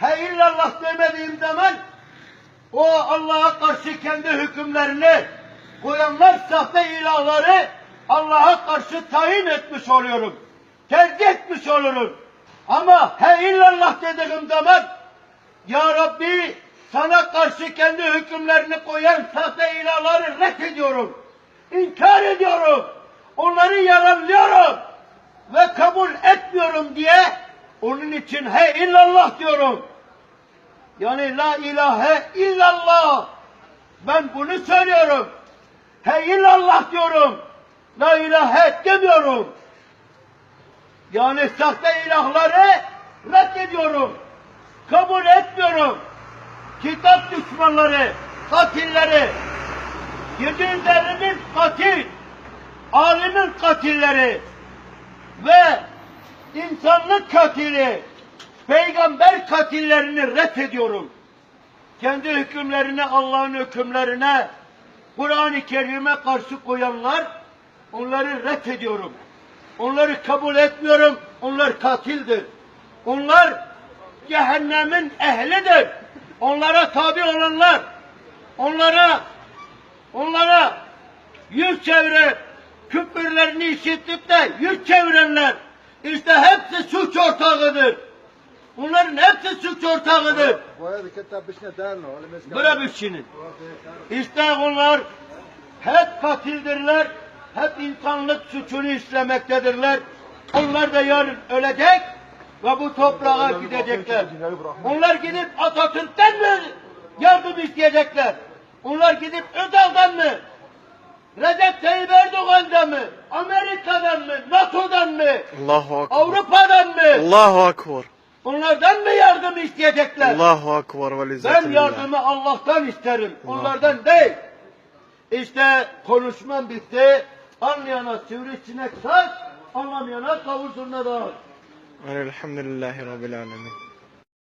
he illallah demediğim zaman o Allah'a karşı kendi hükümlerini koyanlar sahte ilahları Allah'a karşı tayin etmiş oluyorum. Tercih etmiş olurum. Ama he illallah dediğim zaman ya Rabbi sana karşı kendi hükümlerini koyan sahte ilahları reddediyorum. İnkar ediyorum. Onları yalanlıyorum. Ve kabul etmiyorum diye onun için he illallah diyorum. Yani la ilahe illallah. Ben bunu söylüyorum. He illallah diyorum. La ilahe demiyorum. Yani sahte ilahları reddediyorum. Kabul etmiyorum. Kitap düşmanları, katilleri, yedinlerinin katil, alimin katilleri ve insanlık katili, peygamber katillerini reddediyorum. Kendi hükümlerine, Allah'ın hükümlerine, Kur'an-ı Kerim'e karşı koyanlar, onları reddediyorum. Onları kabul etmiyorum. Onlar katildir. Onlar cehennemin ehlidir. Onlara tabi olanlar, onlara, onlara yüz çevirip, küfürlerini işitip de yüz çevirenler, işte hepsi suç ortağıdır. Bunların hepsi suç ortağıdır. Böyle bir şeyin. İşte onlar hep katildirler, hep insanlık suçunu işlemektedirler. Onlar da yarın ölecek ve bu toprağa gidecekler. Onlar gidip Atatürk'ten mi yardım isteyecekler? Onlar gidip Özal'dan mı? Recep Tayyip Erdoğan'dan mı? Amerika'dan mı? Allahu Akbar. Avrupa'dan mı? Allahu Akbar. Onlardan mı yardım isteyecekler? Allahu Akbar ve Ben yardımı Allah'tan isterim. Onlardan değil. İşte konuşmam bitti. Anlayana sivrisinek saç, anlamayana kavur zurna dağıt. Elhamdülillahi Rabbil alemin.